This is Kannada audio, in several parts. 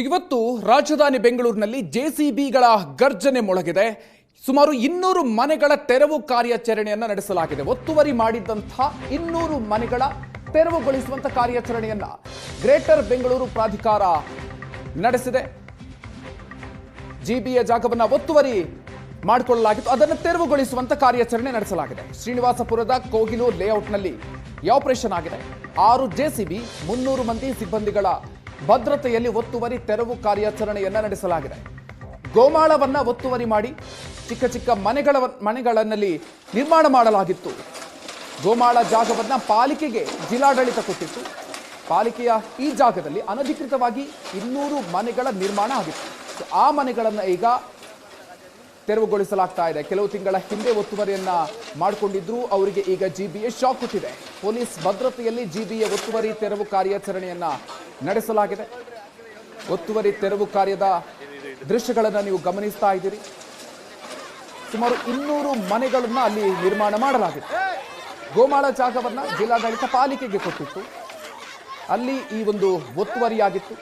ಇವತ್ತು ರಾಜಧಾನಿ ಬೆಂಗಳೂರಿನಲ್ಲಿ ಜೆಸಿಬಿಗಳ ಗರ್ಜನೆ ಮೊಳಗಿದೆ. ಸುಮಾರು ಇನ್ನೂರು ಮನೆಗಳ ತೆರವು ಕಾರ್ಯಾಚರಣೆಯನ್ನು ನಡೆಸಲಾಗಿದೆ. ಒತ್ತುವರಿ ಮಾಡಿದ್ದಂತಹ ಇನ್ನೂರು ಮನೆಗಳ ತೆರವುಗೊಳಿಸುವಂಥ ಕಾರ್ಯಾಚರಣೆಯನ್ನು ಗ್ರೇಟರ್ ಬೆಂಗಳೂರು ಪ್ರಾಧಿಕಾರ ನಡೆಸಿದೆ. ಜಿಬಿಯ ಜಾಗವನ್ನು ಒತ್ತುವರಿ ಮಾಡಿಕೊಳ್ಳಲಾಗಿತ್ತು. ಅದನ್ನು ತೆರವುಗೊಳಿಸುವಂಥ ಕಾರ್ಯಾಚರಣೆ ನಡೆಸಲಾಗಿದೆ. ಶ್ರೀನಿವಾಸಪುರದ ಕೋಗಿಲು ಲೇಔಟ್ನಲ್ಲಿ ಈ ಆಪರೇಷನ್ ಆಗಿದೆ. ಆರು ಜೆಸಿಬಿ ಮುನ್ನೂರು ಮಂದಿ ಸಿಬ್ಬಂದಿಗಳ ಭದ್ರತೆಯಲ್ಲಿ ಒತ್ತುವರಿ ತೆರವು ಕಾರ್ಯಾಚರಣೆಯನ್ನ ನಡೆಸಲಾಗಿದೆ. ಗೋಮಾಳವನ್ನ ಒತ್ತುವರಿ ಮಾಡಿ ಚಿಕ್ಕ ಚಿಕ್ಕ ಮನೆಗಳ ಮನೆಗಳನ್ನಲ್ಲಿ ನಿರ್ಮಾಣ ಮಾಡಲಾಗಿತ್ತು. ಗೋಮಾಳ ಜಾಗವನ್ನ ಪಾಲಿಕೆಗೆ ಜಿಲ್ಲಾಡಳಿತ ಕೊಟ್ಟಿತ್ತು. ಪಾಲಿಕೆಯ ಈ ಜಾಗದಲ್ಲಿ ಅನಧಿಕೃತವಾಗಿ ಇನ್ನೂರು ಮನೆಗಳ ನಿರ್ಮಾಣ ಆಗಿತ್ತು. ಆ ಮನೆಗಳನ್ನು ಈಗ ತೆರವುಗೊಳಿಸಲಾಗ್ತಾ ಇದೆ. ಕೆಲವು ತಿಂಗಳ ಹಿಂದೆ ಒತ್ತುವರಿಯನ್ನ ಮಾಡಿಕೊಂಡಿದ್ರು. ಅವರಿಗೆ ಈಗ ಜಿಬಿಎ ಶಾಕ್ ಕೊಟ್ಟಿದೆ ಪೊಲೀಸ್ ಭದ್ರತೆಯಲ್ಲಿ ಜಿಬಿಎ ಒತ್ತುವರಿ ತೆರವು ಕಾರ್ಯಾಚರಣೆಯನ್ನ ನಡೆಸಲಾಗಿದೆ. ಒತ್ತುವರಿ ತೆರವು ಕಾರ್ಯದ ದೃಶ್ಯಗಳನ್ನು ನೀವು ಗಮನಿಸ್ತಾ ಇದ್ದೀರಿ. ಸುಮಾರು ಇನ್ನೂರು ಮನೆಗಳನ್ನು ಅಲ್ಲಿ ನಿರ್ಮಾಣ ಮಾಡಲಾಗಿದೆ. ಗೋಮಾಳ ಜಾಗವನ್ನು ಜಿಲ್ಲಾಡಳಿತ ಪಾಲಿಕೆಗೆ ಕೊಟ್ಟಿತ್ತು. ಅಲ್ಲಿ ಈ ಒಂದು ಒತ್ತುವರಿಯಾಗಿತ್ತು.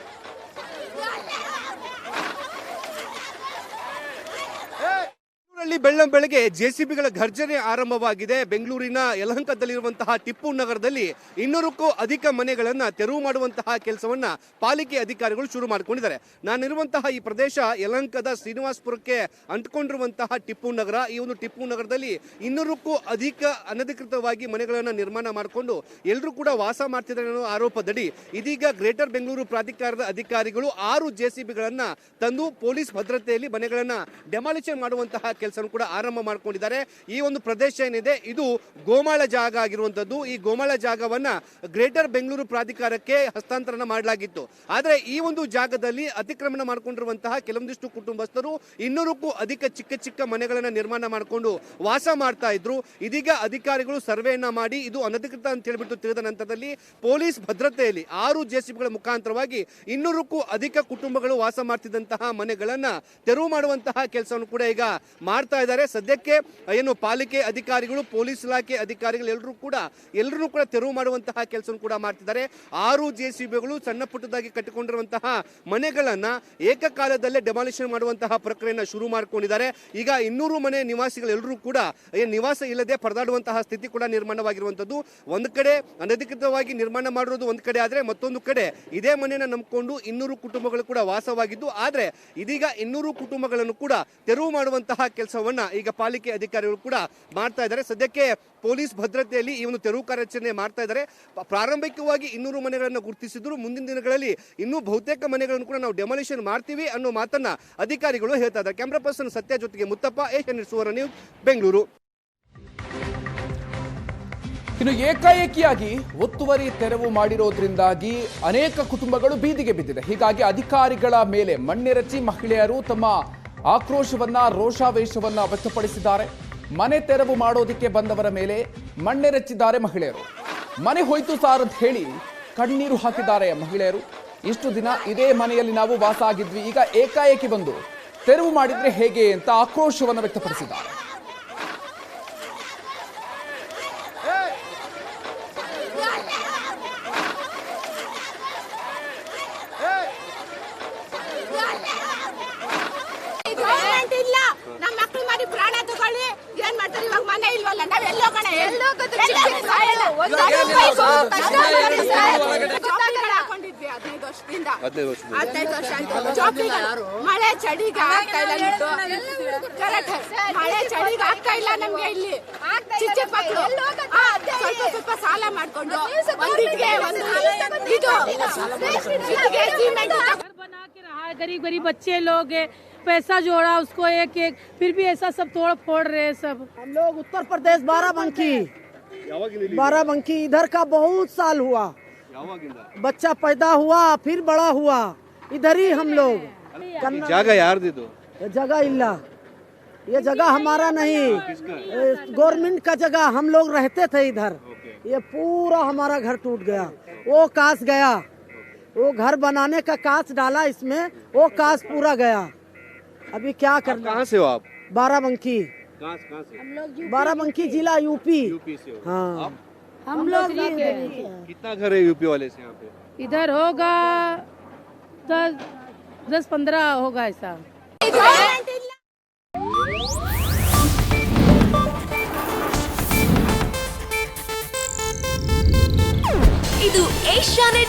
ಬೆಂಗಳೂರಲ್ಲಿ ಬೆಳ್ಳಂ ಬೆಳಗ್ಗೆ ಜೆಸಿಬಿಗಳ ಘರ್ಜನೆ ಆರಂಭವಾಗಿದೆ. ಬೆಂಗಳೂರಿನ ಯಲಹಂಕದಲ್ಲಿರುವಂತಹ ಟಿಪ್ಪು ನಗರದಲ್ಲಿ ಇನ್ನೂರಕ್ಕೂ ಅಧಿಕ ಮನೆಗಳನ್ನ ತೆರವು ಮಾಡುವಂತಹ ಕೆಲಸವನ್ನ ಪಾಲಿಕೆ ಅಧಿಕಾರಿಗಳು ಶುರು ಮಾಡಿಕೊಂಡಿದ್ದಾರೆ. ನಾನಿರುವಂತಹ ಈ ಪ್ರದೇಶ ಯಲಹಂಕದ ಶ್ರೀನಿವಾಸಪುರಕ್ಕೆ ಅಂಟ್ಕೊಂಡಿರುವಂತಹ ಟಿಪ್ಪು ನಗರ, ಈ ಒಂದು ಟಿಪ್ಪು ನಗರದಲ್ಲಿ ಇನ್ನೂರಕ್ಕೂ ಅಧಿಕ ಅನಧಿಕೃತವಾಗಿ ಮನೆಗಳನ್ನ ನಿರ್ಮಾಣ ಮಾಡಿಕೊಂಡು ಎಲ್ಲರೂ ಕೂಡ ವಾಸ ಮಾಡ್ತಿದ್ದಾರೆ ಅನ್ನೋ ಆರೋಪದಡಿ ಇದೀಗ ಗ್ರೇಟರ್ ಬೆಂಗಳೂರು ಪ್ರಾಧಿಕಾರದ ಅಧಿಕಾರಿಗಳು ಆರು ಜೆಸಿಬಿಗಳನ್ನ ತಂದು ಪೊಲೀಸ್ ಭದ್ರತೆಯಲ್ಲಿ ಮನೆಗಳನ್ನ ಡೆಮಾಲಿಷನ್ ಮಾಡುವಂತಹ ಕೆಲಸ ಕೂಡ ಆರಂಭ ಮಾಡ್ಕೊಂಡಿದ್ದಾರೆ. ಈ ಒಂದು ಪ್ರದೇಶ ಏನಿದೆ, ಇದು ಗೋಮಾಳ ಜಾಗ ಆಗಿರುವಂತದ್ದು. ಈ ಗೋಮಾಳ ಜಾಗವನ್ನ ಗ್ರೇಟರ್ ಬೆಂಗಳೂರು ಪ್ರಾಧಿಕಾರಕ್ಕೆ ಹಸ್ತಾಂತರಣ ಮಾಡಲಾಗಿತ್ತು. ಆದರೆ ಈ ಒಂದು ಜಾಗದಲ್ಲಿ ಅತಿಕ್ರಮಣ ಮಾಡಿಕೊಂಡಿರುವಂತಹ ಕೆಲವೊಂದಿಷ್ಟು ಕುಟುಂಬಸ್ಥರು ಇನ್ನೂರಕ್ಕೂ ಅಧಿಕ ಚಿಕ್ಕ ಚಿಕ್ಕ ಮನೆಗಳನ್ನ ನಿರ್ಮಾಣ ಮಾಡಿಕೊಂಡು ವಾಸ ಮಾಡ್ತಾ ಇದ್ರು. ಇದೀಗ ಅಧಿಕಾರಿಗಳು ಸರ್ವೆಯನ್ನ ಮಾಡಿ ಇದು ಅನಧಿಕೃತ ಅಂತ ಹೇಳಿಬಿಟ್ಟು ತಿಳಿದ ನಂತರದಲ್ಲಿ ಪೊಲೀಸ್ ಭದ್ರತೆಯಲ್ಲಿ ಆರು ಜೆಸಿಬಿಗಳ ಮುಖಾಂತರವಾಗಿ ಇನ್ನೂರಕ್ಕೂ ಅಧಿಕ ಕುಟುಂಬಗಳು ವಾಸ ಮಾಡ್ತಿದ್ದಂತಹ ಮನೆಗಳನ್ನ ತೆರವು ಮಾಡುವಂತಹ ಕೆಲಸವನ್ನು ಕೂಡ ಈಗ ಮಾಡ್ತಾ ಇದ್ದಾರೆ. ಸದ್ಯಕ್ಕೆ ಏನು ಪಾಲಿಕೆ ಅಧಿಕಾರಿಗಳು, ಪೊಲೀಸ್ ಇಲಾಖೆ ಅಧಿಕಾರಿಗಳು ಎಲ್ಲರೂ ಕೂಡ ಎಲ್ಲರೂ ಕೂಡ ತೆರವು ಮಾಡುವಂತಹ ಕೆಲಸ ಕೂಡ ಮಾಡ್ತಿದ್ದಾರೆ. ಆರು ಜೆಸಿಬಿಗಳು ಸಣ್ಣ ಪುಟ್ಟದಾಗಿ ಕಟ್ಟಿಕೊಂಡಿರುವಂತಹ ಮನೆಗಳನ್ನ ಏಕಕಾಲದಲ್ಲೇ ಡೆಮಾಲಿಷನ್ ಮಾಡುವಂತಹ ಪ್ರಕ್ರಿಯೆಯನ್ನು ಶುರು ಮಾಡ್ಕೊಂಡಿದ್ದಾರೆ. ಈಗ ಇನ್ನೂರು ಮನೆ ನಿವಾಸಿಗಳೆಲ್ಲರೂ ಕೂಡ ನಿವಾಸ ಇಲ್ಲದೆ ಪರದಾಡುವಂತಹ ಸ್ಥಿತಿ ಕೂಡ ನಿರ್ಮಾಣವಾಗಿರುವಂತದ್ದು ಒಂದು ಕಡೆ ಅನಧಿಕೃತವಾಗಿ ನಿರ್ಮಾಣ ಮಾಡಿರೋದು ಒಂದು ಕಡೆ ಆದ್ರೆ ಮತ್ತೊಂದು ಕಡೆ ಇದೇ ಮನೆಯನ್ನು ನಂಬಿಕೊಂಡು ಇನ್ನೂರು ಕುಟುಂಬಗಳು ಕೂಡ ವಾಸವಾಗಿದ್ದು, ಆದ್ರೆ ಇದೀಗ ಇನ್ನೂರು ಕುಟುಂಬಗಳನ್ನು ಕೂಡ ತೆರವು ಮಾಡುವಂತಹ ಕೆಲಸವನ್ನ ಈಗ ಪಾಲಿಕೆ ಅಧಿಕಾರಿಗಳು ಕೂಡ ಮಾಡ್ತಾ ಇದ್ದಾರೆ. ಸದ್ಯಕ್ಕೆ ಪೊಲೀಸ್ ಭದ್ರತೆಯಲ್ಲಿ ಈ ಒಂದು ತೆರವು ಕಾರ್ಯಾಚರಣೆ ಮಾಡ್ತಾ ಇದ್ದಾರೆ. ಪ್ರಾರಂಭಿಕವಾಗಿ ಇನ್ನೂರು ಮನೆಗಳನ್ನು ಗುರುತಿಸಿದ್ರು. ಮುಂದಿನ ದಿನಗಳಲ್ಲಿ ಇನ್ನೂ ಬಹುತೇಕ ಮನೆಗಳನ್ನು ಕೂಡ ನಾವು ಡೆಮಾಲಿಷನ್ ಮಾಡ್ತೀವಿ ಅನ್ನೋ ಮಾತನ್ನ ಅಧಿಕಾರಿಗಳು ಹೇಳ್ತಾ ಇದ್ದಾರೆ. ಕ್ಯಾಮ್ರಾ ಪರ್ಸನ್ ಸತ್ಯ ಜೊತೆಗೆ ಮುತ್ತಪ್ಪ ಏಷ್ಯನ್ ಸುವರ್ಣ ನ್ಯೂಸ್, ಬೆಂಗಳೂರು. ಇನ್ನು ಏಕಾಏಕಿಯಾಗಿ ಒತ್ತುವರಿ ತೆರವು ಮಾಡಿರೋದ್ರಿಂದಾಗಿ ಅನೇಕ ಕುಟುಂಬಗಳು ಬೀದಿಗೆ ಬಿದ್ದಿದೆ. ಹೀಗಾಗಿ ಅಧಿಕಾರಿಗಳ ಮೇಲೆ ಮಣ್ಣೆರಚಿ ಮಹಿಳೆಯರು ತಮ್ಮ ಆಕ್ರೋಶವನ್ನ, ರೋಷಾವೇಶವನ್ನ ವ್ಯಕ್ತಪಡಿಸಿದ್ದಾರೆ. ಮನೆ ತೆರವು ಮಾಡೋದಿಕ್ಕೆ ಬಂದವರ ಮೇಲೆ ಮಣ್ಣೆರಚಿದ್ದಾರೆ ಮಹಿಳೆಯರು. ಮನೆ ಹೋಯ್ತು ಸಾರ್ ಅಂತ ಹೇಳಿ ಕಣ್ಣೀರು ಹಾಕಿದ್ದಾರೆ ಮಹಿಳೆಯರು. ಇಷ್ಟು ದಿನ ಇದೇ ಮನೆಯಲ್ಲಿ ನಾವು ವಾಸ ಆಗಿದ್ವಿ. ಈಗ ಏಕಾಏಕಿ ಬಂದು ತೆರವು ಮಾಡಿದ್ರೆ ಹೇಗೆ ಅಂತ ಆಕ್ರೋಶವನ್ನು ವ್ಯಕ್ತಪಡಿಸಿದ್ದಾರೆ. ಮನೆ ಇಲ್ವಲ್ಲ? ನಾವ್ ಎಲ್ಲೋ ಹಾಕೊಂಡಿದ್ವಿ ಮಳೆ ಚಳಿಗ ಮಳೆ ಚಳಿಗ ಆಗ್ತಾ ಇಲ್ಲ ನಮ್ಗೆ ಇಲ್ಲಿ. ಚಿಕ್ಕ ಚಿಕ್ಕ ಸ್ವಲ್ಪ ಸ್ವಲ್ಪ ಸಾಲ ಮಾಡ್ಕೊಂಡು ಒಂದಿಗೆ ಇದು गरीब गरीब बच्चे लोग है पैसा जोड़ा उसको एक एक फिर भी ऐसा सब तोड़ फोड़ रहे सब। हम लोग उत्तर प्रदेश बाराबंकी बाराबंकी इधर का बहुत साल हुआ। बच्चा पैदा हुआ फिर बड़ा हुआ। इधर ही हम लोग। जगह यार दे दो। जगह इल्ला। ये जगह हमारा नहीं। गवर्नमेंट का जगह। हम लोग रहते थे इधर। ये पूरा हमारा घर टूट गया। वो काश गया। वो घर बनाने का कास डाला इसमें वो कास पूरा गया अभी क्या करना कहाँ से हो आप बाराबंकी कहाँ से कहाँ से बाराबंकी जिला यूपी यूपी से हो हाँ हम लोग भी कितना घर है यूपी वाले से यहाँ पे इधर होगा दस दस पंद्रह होगा ऐसा ಗೌರ್ಮೆಂಟ್ ಇಲ್ಲ ಇದು ಏಷ್ಯಾನೆಟ್